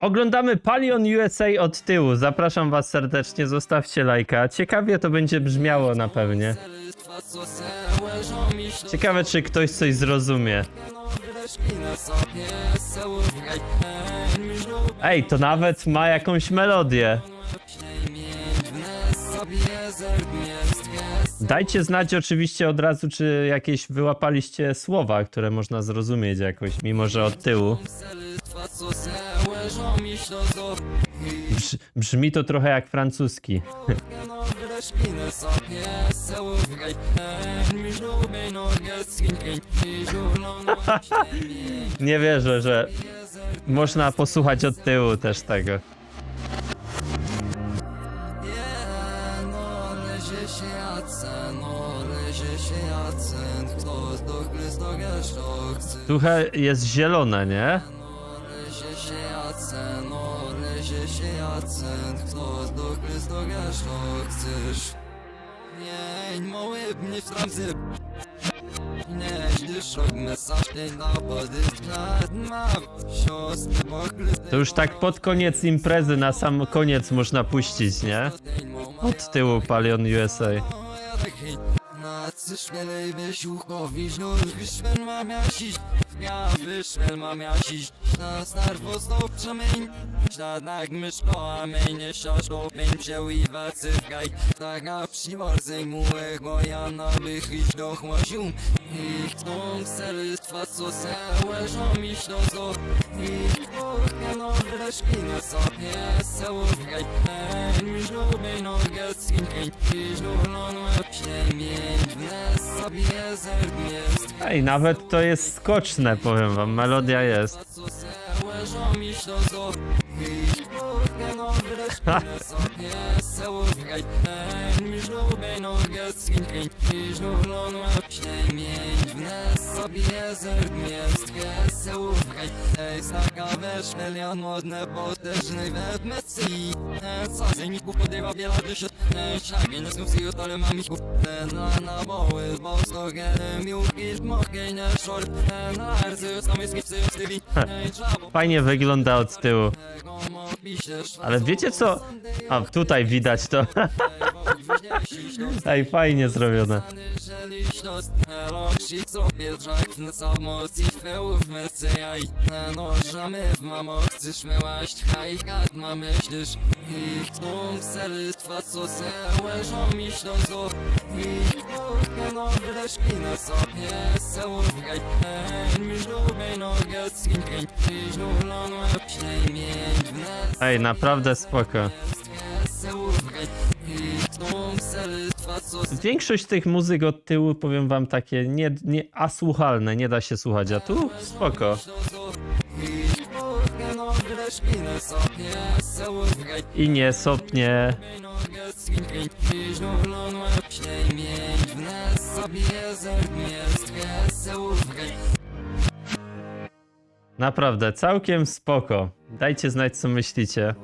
Oglądamy Palion USA od tyłu. Zapraszam was serdecznie, zostawcie lajka. Ciekawie to będzie brzmiało na pewnie. Ciekawe, czy ktoś coś zrozumie. Ej, to nawet ma jakąś melodię. Dajcie znać oczywiście od razu, czy jakieś wyłapaliście słowa, które można zrozumieć jakoś, mimo że od tyłu. Brz, brzmi to trochę jak francuski. Nie wierzę, że można posłuchać od tyłu też tego. No, no. Trochę jest zielone, nie? Jacen, no, chcesz. Nie, mały mnie w tramzy. Nie, napady, nad ma, siostry, To już tak pod koniec imprezy, na sam koniec można puścić, nie? Od tyłu Palion USA. Na wysiłkowi mam jasić Ja wyszwen mam jasić Na snarwo znów przemień. Żadnak myszko, a my nie szaszko Będzie i wacyfkaj Tak na przymorze mułek Moja na wychyć do chłosiu Ich tą selystwa co se Łeżą mi ślozą Ich kuchnie no wreszki na sobie Sełówkaj Ten żlubej nogę skinkień I żlubną łepśnie mieć Wnes sobie zergniest Ej, nawet to jest skoczne, powiem wam, melodia jest. co Ej, milion modne potężnej we Messi Co z podrywa wiele dyszy nie skąd ale tole mam ich Na na boły, bo miłki Mogę nie short Na arcy, skipsy, stywi Fajnie wygląda od tyłu. Ale wiecie co? A, tutaj widać to. Ej, fajnie zrobione. Ślos, loksi sobie drzak na samoci fełów mesejaj Nożamy w mamo, chcesz myłaść hajkat, ma myślisz Ich se łeżą mi ślozą Ich no wreszki na sobie sełówkaj Mi żlubej nogę I łepśnie mieć wnes Ej, naprawdę spoko. Większość tych muzyk od tyłu, powiem wam, takie nie, nie asłuchalne, nie da się słuchać, a tu spoko. I nie sopnie. Naprawdę, całkiem spoko. Dajcie znać, co myślicie.